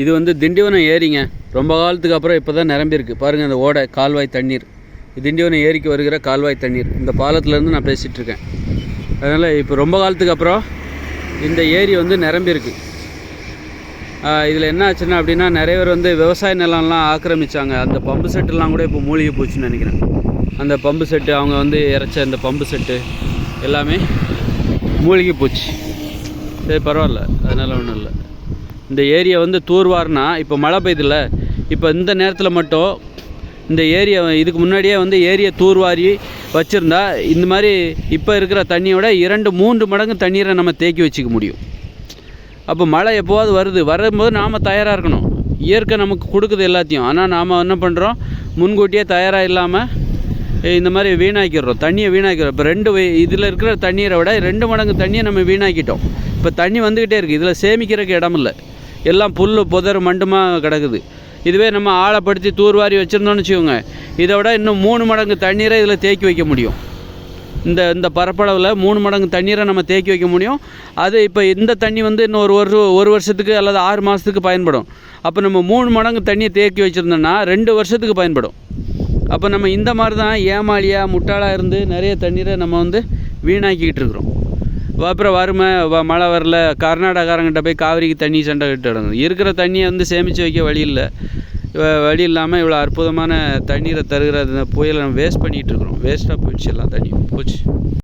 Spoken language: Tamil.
இது வந்து திண்டிவனம் ஏரிங்க. ரொம்ப காலத்துக்கு அப்புறம் இப்போ தான் நிரம்பியிருக்கு. பாருங்கள் அந்த ஓடை கால்வாய் தண்ணீர். திண்டிவனம் ஏரிக்கு வருகிற கால்வாய் தண்ணீர். இந்த பாலத்துலேருந்து நான் பேசிகிட்டு இருக்கேன். அதனால் இப்போ ரொம்ப காலத்துக்கு அப்புறம் இந்த ஏரி வந்து நிரம்பியிருக்கு. இதில் என்ன ஆச்சுன்னா அப்படின்னா நிறைய பேர் வந்து விவசாய நிலம்லாம் ஆக்கிரமிச்சாங்க. அந்த பம்பு செட்டுலாம் கூட இப்போ மூழ்கி போச்சுன்னு நினைக்கிறேன். அந்த பம்பு செட்டு அவங்க வந்து இறைச்ச அந்த பம்பு செட்டு எல்லாமே மூழ்கி போச்சு. சரி பரவாயில்ல. அதனால் ஒன்றும் இல்லை. இந்த ஏரியை வந்து தூர்வார்னா இப்போ மழை பெய்யுதுல்ல இப்போ இந்த நேரத்தில் மட்டும் இந்த ஏரியை இதுக்கு முன்னாடியே வந்து ஏரியை தூர்வாரி வச்சுருந்தா இந்த மாதிரி இப்போ இருக்கிற தண்ணியோட இரண்டு மூன்று மடங்கு தண்ணீரை நம்ம தேக்கி வச்சுக்க முடியும். அப்போ மழை எப்போவாது வருது வரும்போது நாம் தயாராக இருக்கணும். இயற்கை நமக்கு கொடுக்குது எல்லாத்தையும். ஆனால் நாம் என்ன பண்ணுறோம் முன்கூட்டியே தயாராக இல்லாமல் இந்த மாதிரி வீணாக்கிடுறோம். தண்ணியை வீணாக்கிறோம் இப்போ ரெண்டு இதில் இருக்கிற தண்ணீரை விட ரெண்டு மடங்கு தண்ணியை நம்ம வீணாக்கிட்டோம். இப்போ தண்ணி வந்துக்கிட்டே இருக்குது இதில் சேமிக்கிறதுக்கு இடம் இல்லை எல்லாம் புல் புதர் மண்டுமாக கிடக்குது. இதுவே நம்ம ஆழப்படுத்தி தூர்வாரி வச்சுருந்தோம்னு வச்சுக்கோங்க. இதை விட இன்னும் மூணு மடங்கு தண்ணீரை இதில் தேக்கி வைக்க முடியும். இந்த இந்த பரப்பளவில் மூணு மடங்கு தண்ணீரை நம்ம தேக்கி வைக்க முடியும். அது இப்போ இந்த தண்ணி வந்து இன்னும் ஒரு வருஷம் ஒரு வருஷத்துக்கு அல்லது ஆறு மாதத்துக்கு பயன்படும். அப்போ நம்ம மூணு மடங்கு தண்ணியை தேக்கி வச்சுருந்தோம்னா ரெண்டு வருஷத்துக்கு பயன்படும். அப்போ நம்ம இந்த மாதிரி தான் ஏமாளியாக முட்டாளாக இருந்து நிறைய தண்ணீரை நம்ம வந்து வீணாக்கிக்கிட்டு இருக்கிறோம். அப்புறம் வறுமை வ- மழை வரல. கர்நாடகாரங்கிட்ட போய் காவிரிக்கு தண்ணி சண்டை கட்டு இருக்கிற தண்ணியை வந்து சேமித்து வைக்க வழி இல்லை. வழி இல்லாமல் இவ்வளோ அற்புதமான தண்ணீரை தருகிற அந்த புயலை நம்ம வேஸ்ட் பண்ணிகிட்டு இருக்கிறோம். வேஸ்ட்டாக போயிடுச்சு எல்லாம் தண்ணி போச்சு.